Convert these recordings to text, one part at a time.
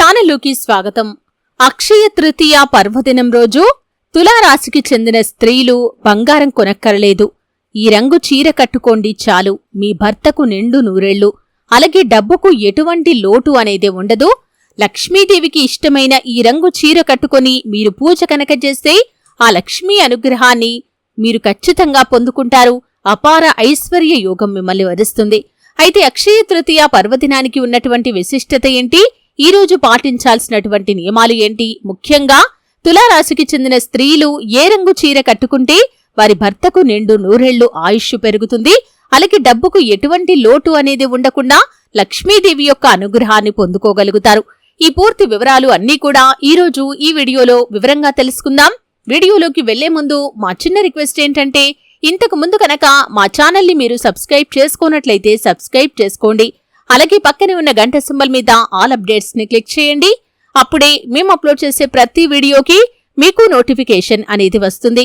ఛానల్లోకి స్వాగతం. అక్షయ తృతీయ పర్వదినం రోజు తులారాశికి చెందిన స్త్రీలు బంగారం కొనక్కరలేదు. ఈ రంగు చీర కట్టుకోండి చాలు. మీ భర్తకు నిండు నూరేళ్ళు అలాగే డబ్బుకు ఎటువంటి లోటు అనేది ఉండదు. లక్ష్మీదేవికి ఇష్టమైన ఈ రంగు చీర కట్టుకొని మీరు పూజ కనుక చేస్తే ఆ లక్ష్మీ అనుగ్రహాన్ని మీరు ఖచ్చితంగా పొందుకుంటారు. అపార ఐశ్వర్య యోగం మిమ్మల్ని వరిస్తుంది అయితే అక్షయ తృతీయ పర్వదినానికి ఉన్నటువంటి విశిష్టత ఏంటి? ఈరోజు పాటించాల్సినటువంటి నియమాలు ఏంటి? ముఖ్యంగా తులారాశికి చెందిన స్త్రీలు ఏ రంగు చీర కట్టుకుంటే వారి భర్తకు నిండు నూరేళ్ళు ఆయుష్ పెరుగుతుంది. అలాగే డబ్బుకు ఎటువంటి లోటు అనేది ఉండకుండా లక్ష్మీదేవి యొక్క అనుగ్రహాన్ని పొందుకోగలుగుతారు. ఈ పూర్తి వివరాలు అన్నీ కూడా ఈరోజు ఈ వీడియోలో వివరంగా తెలుసుకుందాం. వీడియోలోకి వెళ్ళే ముందు మా చిన్న రిక్వెస్ట్ ఏంటంటే ఇంతకు ముందు కనుక మా ఛానల్ని మీరు సబ్స్క్రైబ్ చేసుకోనట్లయితే సబ్స్క్రైబ్ చేసుకోండి. అలాగే పక్కనే ఉన్న గంట సింబల్ మీద ఆల్ అప్డేట్స్ని క్లిక్ చేయండి. అప్పుడే మేము అప్లోడ్ చేసే ప్రతి వీడియోకి మీకు నోటిఫికేషన్ అనేది వస్తుంది.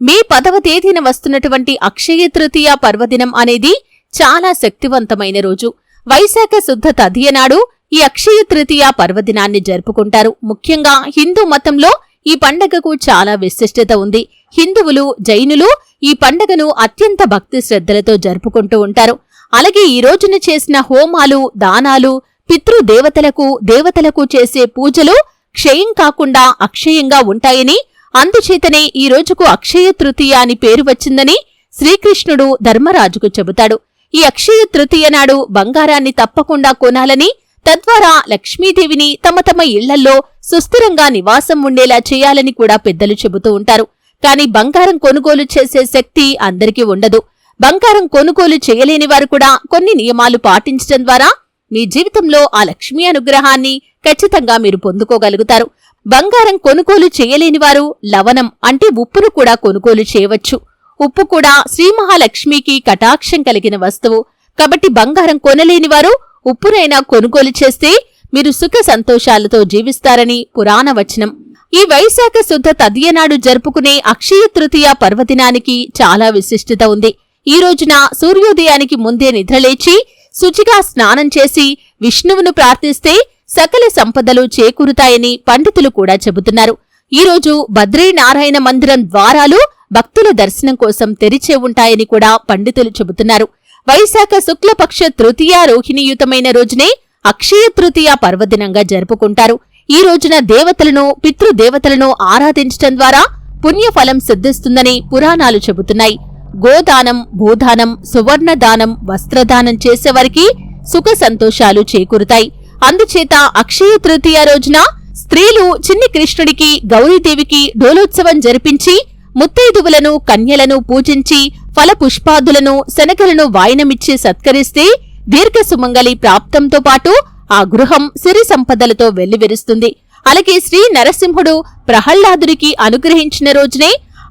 May పదవ తేదీన వస్తున్నటువంటి అక్షయ తృతీయ పర్వదినం అనేది చాలా శక్తివంతమైన రోజు. వైశాఖ శుద్ధ తదియ నాడు ఈ అక్షయ తృతీయ పర్వదినాన్ని జరుపుకుంటారు. ముఖ్యంగా హిందూ మతంలో ఈ పండగకు చాలా విశిష్టత ఉంది. హిందువులు జైనులు ఈ పండగను అత్యంత భక్తి శ్రద్ధలతో జరుపుకుంటూ ఉంటారు. అలాగే ఈ రోజున చేసిన హోమాలు దానాలు పితృదేవతలకు దేవతలకు చేసే పూజలు క్షయం కాకుండా అక్షయంగా ఉంటాయని అందుచేతనే ఈ రోజుకు అక్షయ తృతీయ అని పేరు వచ్చిందని శ్రీకృష్ణుడు ధర్మరాజుకు చెబుతాడు. ఈ అక్షయ తృతీయ నాడు బంగారాన్ని తప్పకుండా కొనాలని తద్వారా లక్ష్మీదేవిని తమ తమ ఇళ్ళల్లో సుస్థిరంగా నివాసం ఉండేలా చేయాలని కూడా పెద్దలు చెబుతూ ఉంటారు. కాని బంగారం కొనుగోలు చేసే శక్తి అందరికీ ఉండదు. బంగారం కొనుగోలు చేయలేని వారు కూడా కొన్ని నియమాలు పాటించడం ద్వారా మీ జీవితంలో ఆ లక్ష్మీ అనుగ్రహాన్ని ఖచ్చితంగా మీరు పొందుకోగలుగుతారు. బంగారం కొనుగోలు చేయలేనివారు లవణం అంటే ఉప్పును కూడా కొనుగోలు చేయవచ్చు. ఉప్పు కూడా శ్రీ మహాలక్ష్మికి కటాక్షం కలిగిన వస్తువు. కాబట్టి బంగారం కొనలేనివారు ఉప్పునైనా కొనుగోలు చేస్తే మీరు సుఖ సంతోషాలతో జీవిస్తారని పురాణ వచనం. ఈ వైశాఖ శుద్ధ తదియనాడు జరుపుకునే అక్షయ తృతీయ పర్వదినానికి చాలా విశిష్టత ఉంది. ఈ రోజున సూర్యోదయానికి ముందే నిద్రలేచి శుచిగా స్నానం చేసి విష్ణువును ప్రార్థిస్తే సకల సంపదలు చేకూరుతాయని పండితులు కూడా చెబుతున్నారు. ఈరోజు బద్రీనారాయణ మందిరం ద్వారాలు భక్తుల దర్శనం కోసం తెరిచే ఉంటాయని కూడా పండితులు చెబుతున్నారు. వైశాఖ శుక్లపక్ష తృతీయ రోహిణీయుతమైన రోజునే అక్షయ తృతీయ పర్వదినంగా జరుపుకుంటారు. ఈ రోజున దేవతలను పితృదేవతలను ఆరాధించటం ద్వారా పుణ్యఫలం సిద్ధిస్తుందని పురాణాలు చెబుతున్నాయి. గోదానం భూదానం సువర్ణదానం వస్త్రదానం చేసేవారికి సుఖ సంతోషాలు చేకూరుతాయి. అందుచేత అక్షయ తృతీయ రోజున స్త్రీలు చిన్ని కృష్ణుడికి గౌరీదేవికి డోలోత్సవం జరిపించి ముత్తైదువులను కన్యలను పూజించి ఫలపుష్పాదులను శనగలను వాయనమిచ్చి సత్కరిస్తే దీర్ఘ సుమంగలి ప్రాప్తంతో పాటు ఆ గృహం సిరి సంపదలతో వెల్లివిరుస్తుంది. అలాగే శ్రీ నరసింహుడు ప్రహ్లాదునికి అనుగ్రహించిన రోజునే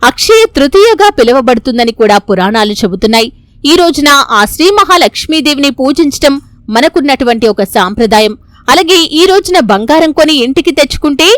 అక్షయ తృతీయగా పిలువబడుతుందని కూడా పురాణాలు చెబుతున్నాయి. ఈ రోజున ఆ శ్రీ మహాలక్ష్మీదేవిని పూజించటం మనకున్నటువంటి ఒక సాంప్రదాయం. అలాగే ఈ రోజున బంగారం కొని ఇంటికి తెచ్చుకుంటే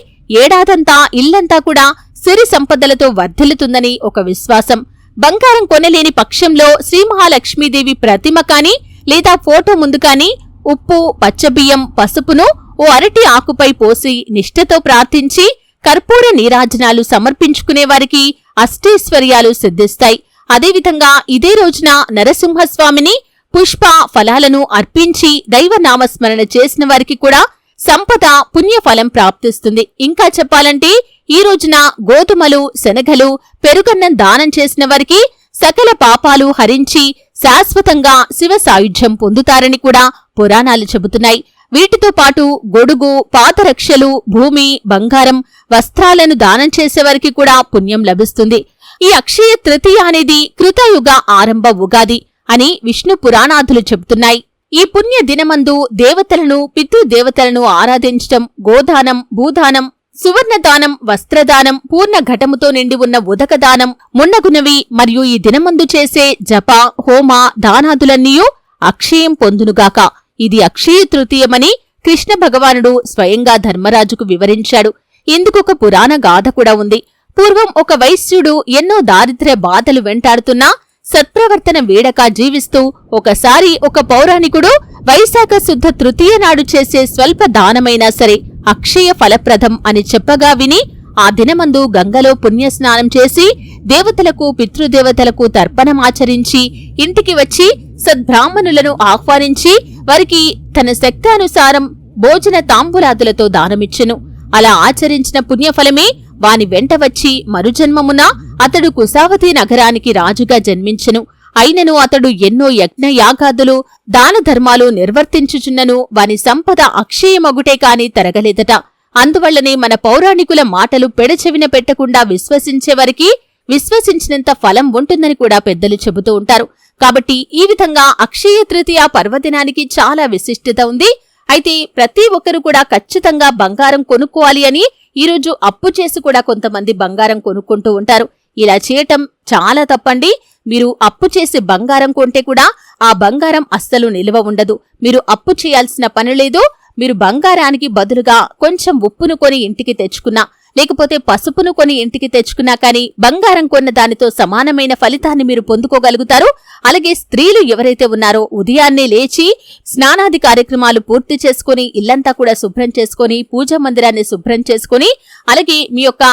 ఏడాదంతా ఇల్లంతా కూడా సిరి సంపదలతో వర్ధిల్లుతుందని ఒక విశ్వాసం. బంగారం కొనలేని పక్షంలో శ్రీ మహాలక్ష్మీదేవి ప్రతిమ కాని లేదా ఫోటో ముందు కాని ఉప్పు పచ్చబియ్యం పసుపును ఓ అరటి ఆకుపై పోసి నిష్ఠతో ప్రార్థించి కర్పూర నీరాజనాలు సమర్పించుకునే వారికి అష్టైశ్వర్యాలు సిద్ధిస్తాయి. అదేవిధంగా ఇదే రోజున నరసింహస్వామిని పుష్ప ఫలాలను అర్పించి దైవనామస్మరణ చేసిన వారికి కూడా సంపద పుణ్యఫలం ప్రాప్తిస్తుంది. ఇంకా చెప్పాలంటే ఈ రోజున గోధుమలు శనగలు పెరుగన్నం దానం చేసిన వారికి సకల పాపాలు హరించి శాశ్వతంగా శివ సాయుధ్యం పొందుతారని కూడా పురాణాలు చెబుతున్నాయి. వీటితో పాటు గొడుగు పాతరక్షలు భూమి బంగారం వస్త్రాలను దానం చేసేవారికి కూడా పుణ్యం లభిస్తుంది. ఈ అక్షయ తృతీయ అనేది కృతయుగ ఆరంభ ఉగాది. అని విష్ణు పురాణాదులు చెబుతున్నాయి. ఈ పుణ్య దినమందు దేవతలను పితృదేవతలను ఆరాధించటం గోదానం భూదానం సువర్ణదానం వస్త్రదానం పూర్ణ ఘటముతో నిండి ఉన్న ఉదకదానం మున్నగునవి మరియు ఈ దినమందు చేసే జప హోమ దానాదులన్నీయూ అక్షయం పొందునుగాక. ఇది అక్షయ తృతీయమని కృష్ణ భగవానుడు స్వయంగా ధర్మరాజుకు వివరించాడు. ఇందుకొక పురాణ గాథ కూడా ఉంది. పూర్వం ఒక వైశ్యుడు ఎన్నో దారిద్ర్య బాధలు వెంటాడుతున్నా సత్ప్రవర్తన వీడక జీవిస్తూ ఒకసారి ఒక పౌరాణికుడు వైశాఖ శుద్ధ తృతీయ నాడు చేసే స్వల్ప దానమైనా సరే అక్షయ ఫలప్రదం అని చెప్పగా విని ఆ దినమందు గంగలో పుణ్యస్నానం చేసి దేవతలకు పితృదేవతలకు తర్పణమాచరించి ఇంటికి వచ్చి సద్బ్రాహ్మణులను ఆహ్వానించి వారికి తన శక్తానుసారం భోజన తాంబూలాదులతో దానమిచ్చెను. అలా ఆచరించిన పుణ్యఫలమే వాని వెంట వచ్చి మరుజన్మమున అతడు కుసావతి నగరానికి రాజుగా జన్మించెను. అయినను అతడు ఎన్నో యజ్ఞయాగాదులు దానధర్మాలు నిర్వర్తించుచున్నను. వాని సంపద అక్షయమగుటే కాని తరగలేదట. అందువల్లనే మన పౌరాణికుల మాటలు పెడచెవిన పెట్టకుండా విశ్వసించేవారికి విశ్వసించినంత ఫలం ఉంటుందని కూడా పెద్దలు చెబుతూ ఉంటారు. కాబట్టి ఈ విధంగా అక్షయ తృతీయ పర్వదినానికి చాలా విశిష్టత ఉంది. అయితే ప్రతి ఒక్కరు కూడా ఖచ్చితంగా బంగారం కొనుక్కోవాలి అని ఈరోజు అప్పు చేసి కూడా కొంతమంది బంగారం కొనుక్కుంటూ ఉంటారు. ఇలా చేయటం చాలా తప్పండి. మీరు అప్పు చేసి బంగారం కొంటే కూడా ఆ బంగారం అస్సలు నిల్వ ఉండదు. మీరు అప్పు చేయాల్సిన పని లేదు. మీరు బంగారానికి బదులుగా కొంచెం ఉప్పును కొని ఇంటికి తెచ్చుకున్నా లేకపోతే పసుపును కొని ఇంటికి తెచ్చుకున్నా కానీ బంగారం కొన్న దానితో సమానమైన ఫలితాన్ని మీరు పొందుకోగలుగుతారు. అలాగే స్త్రీలు ఎవరైతే ఉన్నారో ఉదయాన్నే లేచి స్నానాది కార్యక్రమాలు పూర్తి చేసుకుని ఇల్లంతా కూడా శుభ్రం చేసుకుని పూజా మందిరాన్ని శుభ్రం చేసుకుని అలాగే మీ యొక్క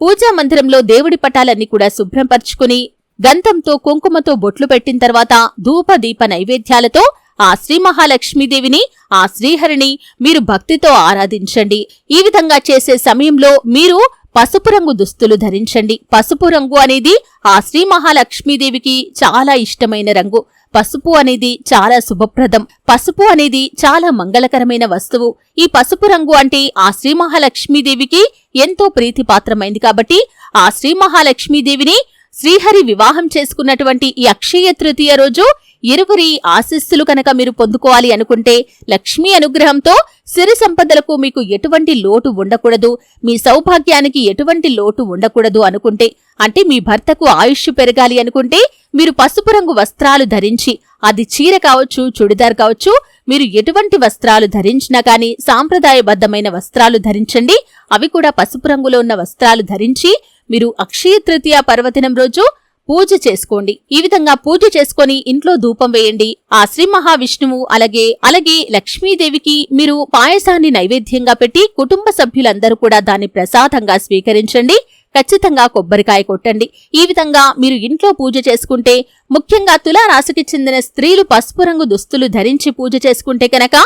పూజా మందిరంలో దేవుడి పటాలన్నీ కూడా శుభ్రంపరుచుకుని గంధంతో కుంకుమతో బొట్లు పెట్టిన తర్వాత ధూప దీప నైవేద్యాలతో ఆ శ్రీ మహాలక్ష్మీదేవిని ఆ శ్రీహరిని మీరు భక్తితో ఆరాధించండి. ఈ విధంగా చేసే సమయంలో మీరు పసుపు రంగు దుస్తులు ధరించండి. పసుపు రంగు అనేది ఆ శ్రీ మహాలక్ష్మీదేవికి చాలా ఇష్టమైన రంగు. పసుపు అనేది చాలా శుభప్రదం. పసుపు అనేది చాలా మంగళకరమైన వస్తువు. ఈ పసుపు రంగు అంటే ఆ శ్రీ మహాలక్ష్మీదేవికి ఎంతో ప్రీతిపాత్రమైంది కాబట్టి ఆ శ్రీ మహాలక్ష్మీదేవిని శ్రీహరి వివాహం చేసుకున్నటువంటి ఈ అక్షయ తృతీయ రోజు ఇరువురి ఆశీస్సులు కనుక మీరు పొందుకోవాలి అనుకుంటే లక్ష్మీ అనుగ్రహంతో సిరి సంపదలకు మీకు ఎటువంటి లోటు ఉండకూడదు. మీ సౌభాగ్యానికి ఎటువంటి లోటు ఉండకూడదు అనుకుంటే అంటే మీ భర్తకు ఆయుష్ పెరగాలి అనుకుంటే మీరు పసుపు రంగు వస్త్రాలు ధరించి అది చీర కావచ్చు చుడిదార్ కావచ్చు మీరు ఎటువంటి వస్త్రాలు ధరించినా కానీ సాంప్రదాయబద్ధమైన వస్త్రాలు ధరించండి. అవి కూడా పసుపు రంగులో ఉన్న వస్త్రాలు ధరించి మీరు అక్షయ తృతీయ పర్వదినం రోజు పూజ చేసుకోండి. ఈ విధంగా పూజ చేసుకొని ఇంట్లో ధూపం వేయండి. ఆ శ్రీ మహావిష్ణువు అలాగే అలాగే లక్ష్మీదేవికి మీరు పాయసాన్ని నైవేద్యంగా పెట్టి కుటుంబ సభ్యులందరూ కూడా దాన్ని ప్రసాదంగా స్వీకరించండి. ఖచ్చితంగా కొబ్బరికాయ కొట్టండి. ఈ విధంగా మీరు ఇంట్లో పూజ చేసుకుంటే ముఖ్యంగా తులారాశికి చెందిన స్త్రీలు పసుపు రంగు దుస్తులు ధరించి పూజ చేసుకుంటే కనుక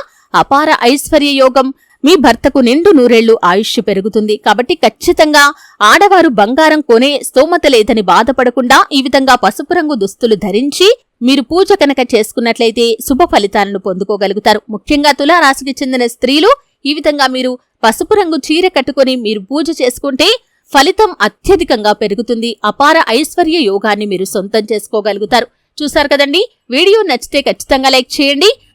అపార ఐశ్వర్య యోగం మీ భర్తకు నిండు నూరేళ్ళు ఆయుష్ పెరుగుతుంది. కాబట్టి ఖచ్చితంగా ఆడవారు బంగారం కొనే స్తోమత లేదని బాధపడకుండా ఈ విధంగా పసుపు రంగు దుస్తులు ధరించి మీరు పూజ కనుక చేసుకున్నట్లయితే శుభ ఫలితాలను పొందుకోగలుగుతారు. ముఖ్యంగా తులారాశికి చెందిన స్త్రీలు ఈ విధంగా మీరు పసుపు రంగు చీర కట్టుకుని మీరు పూజ చేసుకుంటే ఫలితం అత్యధికంగా పెరుగుతుంది. అపార ఐశ్వర్య యోగాన్ని మీరు సొంతం చేసుకోగలుగుతారు. చూశారు కదండి? వీడియో నచ్చితే ఖచ్చితంగా లైక్ చేయండి.